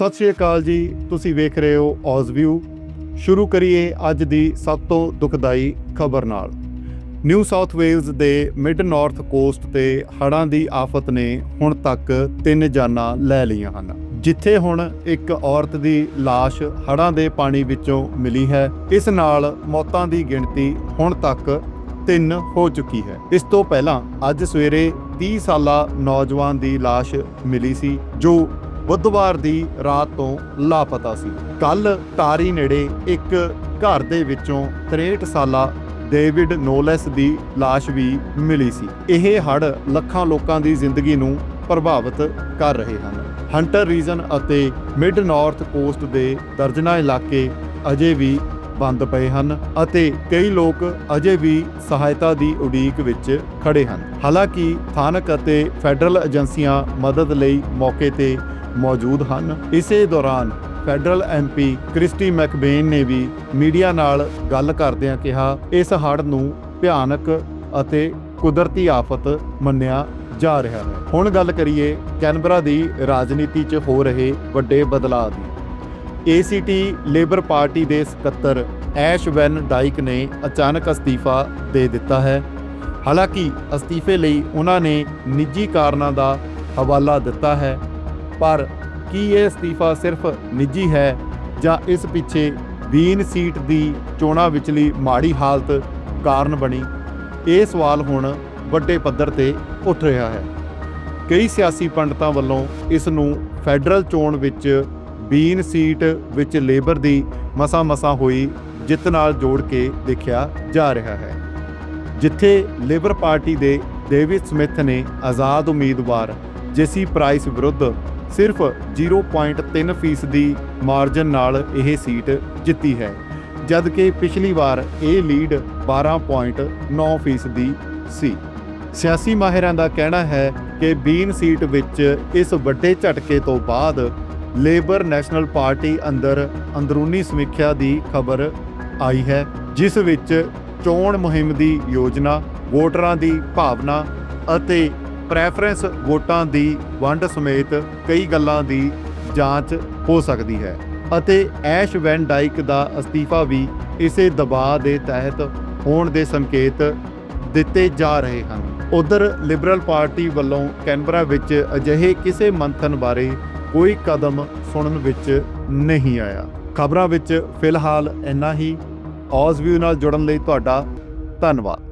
ਸਤਿ ਸ਼੍ਰੀ ਅਕਾਲ ਜੀ। ਤੁਸੀਂ ਵੇਖ ਰਹੇ ਹੋ ਔਜ਼ ਵਿਊ। ਸ਼ੁਰੂ ਕਰੀਏ ਅੱਜ ਦੀ ਸਭ ਤੋਂ ਦੁਖਦਾਈ ਖਬਰ ਨਾਲ। ਨਿਊ ਸਾਊਥ ਵੇਲਜ਼ ਦੇ ਮਿਡ ਨਾਰਥ ਕੋਸਟ ਤੇ ਹੜ੍ਹਾਂ ਦੀ ਆਫਤ ਨੇ ਹੁਣ ਤੱਕ ਤਿੰਨ ਜਾਨਾਂ ਲੈ ਲਈਆਂ ਹਨ। ਜਿੱਥੇ ਹੁਣ ਇੱਕ ਔਰਤ ਦੀ ਲਾਸ਼ ਹੜ੍ਹਾਂ ਦੇ ਪਾਣੀ ਵਿੱਚੋਂ ਮਿਲੀ ਹੈ। ਇਸ ਨਾਲ ਮੌਤਾਂ ਦੀ ਗਿਣਤੀ ਹੁਣ ਤੱਕ ਤਿੰਨ ਹੋ ਚੁੱਕੀ ਹੈ। ਇਸ ਤੋਂ ਪਹਿਲਾਂ ਅੱਜ ਸਵੇਰੇ 30 ਸਾਲਾ ਨੌਜਵਾਨ ਦੀ ਲਾਸ਼ ਮਿਲੀ ਸੀ, ਜੋ ਬੁੱਧਵਾਰ ਦੀ ਰਾਤ ਤੋਂ ਲਾਪਤਾ ਸੀ। ਕੱਲ ਟਾਰੀ ਨੇੜੇ ਇੱਕ ਘਰ ਦੇ ਵਿੱਚੋਂ 63 ਸਾਲਾ ਡੇਵਿਡ ਨੋਲੈਸ ਦੀ ਲਾਸ਼ ਵੀ ਮਿਲੀ ਸੀ। ਇਹ ਹੜ ਲੱਖਾਂ ਲੋਕਾਂ ਦੀ ਜ਼ਿੰਦਗੀ ਨੂੰ ਪ੍ਰਭਾਵਿਤ ਕਰ ਰਹੇ ਹਨ। ਹੰਟਰ ਰੀਜਨ ਅਤੇ ਮਿਡ ਨਾਰਥ ਕੋਸਟ ਦੇ ਦਰਜਨਾ ਇਲਾਕੇ ਅਜੇ ਵੀ ਬੰਦ ਪਏ ਹਨ ਅਤੇ ਕਈ ਲੋਕ ਅਜੇ ਵੀ ਸਹਾਇਤਾ ਦੀ ਉਡੀਕ ਵਿੱਚ ਖੜੇ ਹਨ। ਹਾਲਾਂਕਿ, ਸਥਾਨਕ ਅਤੇ ਫੈਡਰਲ ਏਜੰਸੀਆਂ ਮਦਦ ਲਈ ਮੌਕੇ ਤੇ ਮੌਜੂਦ ਹਨ। ਇਸੇ ਦੌਰਾਨ ਫੈਡਰਲ ਐਮਪੀ ਕ੍ਰਿਸਟੀ ਮੈਕਬੇਨ ਨੇ ਵੀ ਮੀਡੀਆ ਨਾਲ ਗੱਲ ਕਰਦਿਆਂ ਕਿਹਾ, ਇਸ ਹੜ੍ਹ ਨੂੰ ਭਿਆਨਕ ਅਤੇ ਕੁਦਰਤੀ ਆਫਤ ਮੰਨਿਆ ਜਾ ਰਿਹਾ ਹੈ। ਹੁਣ ਗੱਲ ਕਰੀਏ ਕੈਨਬਰਾ ਦੀ ਰਾਜਨੀਤੀ 'ਚ ਹੋ ਰਹੇ ਵੱਡੇ ਬਦਲਾਅ ਦੀ। ਏਸੀਟੀ ਲੇਬਰ ਪਾਰਟੀ ਦੇ ਸਕੱਤਰ ਐਸ਼ ਵੈਨ ਡਾਈਕ ਨੇ ਅਚਾਨਕ ਅਸਤੀਫਾ ਦੇ ਦਿੱਤਾ ਹੈ। ਹਾਲਾਂਕਿ ਅਸਤੀਫੇ ਲਈ ਉਹਨਾਂ ਨੇ ਨਿੱਜੀ ਕਾਰਨਾਂ ਦਾ ਹਵਾਲਾ ਦਿੱਤਾ ਹੈ। ਪਰ ਕੀ ਇਹ ਅਸਤੀਫਾ ਸਿਰਫ ਨਿੱਜੀ ਹੈ ਜਾਂ ਇਸ ਪਿੱਛੇ ਬੀਨ ਸੀਟ ਦੀ ਚੋਣਾਂ ਵਿਚਲੀ ਮਾੜੀ ਹਾਲਤ ਕਾਰਨ ਬਣੀ? ਇਹ ਸਵਾਲ ਹੁਣ ਵੱਡੇ ਪੱਧਰ ਤੇ ਉੱਠ ਰਿਹਾ ਹੈ। ਕਈ ਸਿਆਸੀ ਪੰਡਤਾਂ ਵੱਲੋਂ ਇਸ ਨੂੰ ਫੈਡਰਲ ਚੋਣ ਵਿੱਚ ਬੀਨ ਸੀਟ ਵਿੱਚ ਲੇਬਰ ਦੀ ਮਸਾ-ਮਸਾ ਹੋਈ ਜਿੱਤ ਨਾਲ ਜੋੜ ਕੇ ਦੇਖਿਆ ਜਾ ਰਿਹਾ ਹੈ। ਜਿੱਥੇ ਲੇਬਰ ਪਾਰਟੀ ਦੇ ਡੇਵਿਡ ਸਮਿਥ ਨੇ ਆਜ਼ਾਦ ਉਮੀਦਵਾਰ ਜੇਸੀ ਪ੍ਰਾਈਸ ਵਿਰੁੱਧ ਸਿਰਫ 0.3 ਫੀਸਦੀ ਮਾਰਜਨ ਨਾਲ ਇਹ ਸੀਟ ਜਿੱਤੀ ਹੈ, ਜਦਕਿ ਪਿਛਲੀ ਵਾਰ ਇਹ ਲੀਡ 12.9 ਫੀਸਦੀ ਸੀ। ਸਿਆਸੀ ਮਾਹਿਰਾਂ ਦਾ ਕਹਿਣਾ ਹੈ ਕਿ ਬੀਨ ਸੀਟ ਵਿੱਚ ਇਸ ਵੱਡੇ ਝਟਕੇ ਤੋਂ ਬਾਅਦ ਲੇਬਰ ਨੈਸ਼ਨਲ ਪਾਰਟੀ ਅੰਦਰ ਅੰਦਰੂਨੀ ਸਮੀਖਿਆ ਦੀ ਖਬਰ ਆਈ ਹੈ, ਜਿਸ ਵਿੱਚ ਚੋਣ ਮੁਹਿੰਮ ਦੀ ਯੋਜਨਾ, ਵੋਟਰਾਂ ਦੀ ਭਾਵਨਾ ਅਤੇ ਪ੍ਰੈਫਰੈਂਸ ਵੋਟਾਂ ਦੀ ਵੰਡ ਸਮੇਤ ਕਈ ਗੱਲਾਂ ਦੀ ਜਾਂਚ ਹੋ ਸਕਦੀ ਹੈ ਅਤੇ ਐਸ਼ ਵੈਨ ਡਾਈਕ ਦਾ ਅਸਤੀਫਾ ਵੀ ਇਸੇ ਦਬਾਅ ਦੇ ਤਹਿਤ ਹੋਣ ਦੇ ਸੰਕੇਤ ਦਿੱਤੇ ਜਾ ਰਹੇ ਹਨ। ਉਧਰ ਲਿਬਰਲ ਪਾਰਟੀ ਵੱਲੋਂ ਕੈਨਬਰਾ ਵਿੱਚ ਅਜਿਹੇ ਕਿਸੇ ਮੰਥਨ ਬਾਰੇ ਕੋਈ ਕਦਮ ਸੁਣਨ ਵਿੱਚ ਨਹੀਂ ਆਇਆ। ਖਬਰਾਂ ਵਿੱਚ ਫਿਲਹਾਲ ਇੰਨਾ ਹੀ। ਔਜ਼ ਵੀਊ ਨਾਲ ਜੁੜਨ ਲਈ ਤੁਹਾਡਾ ਧੰਨਵਾਦ।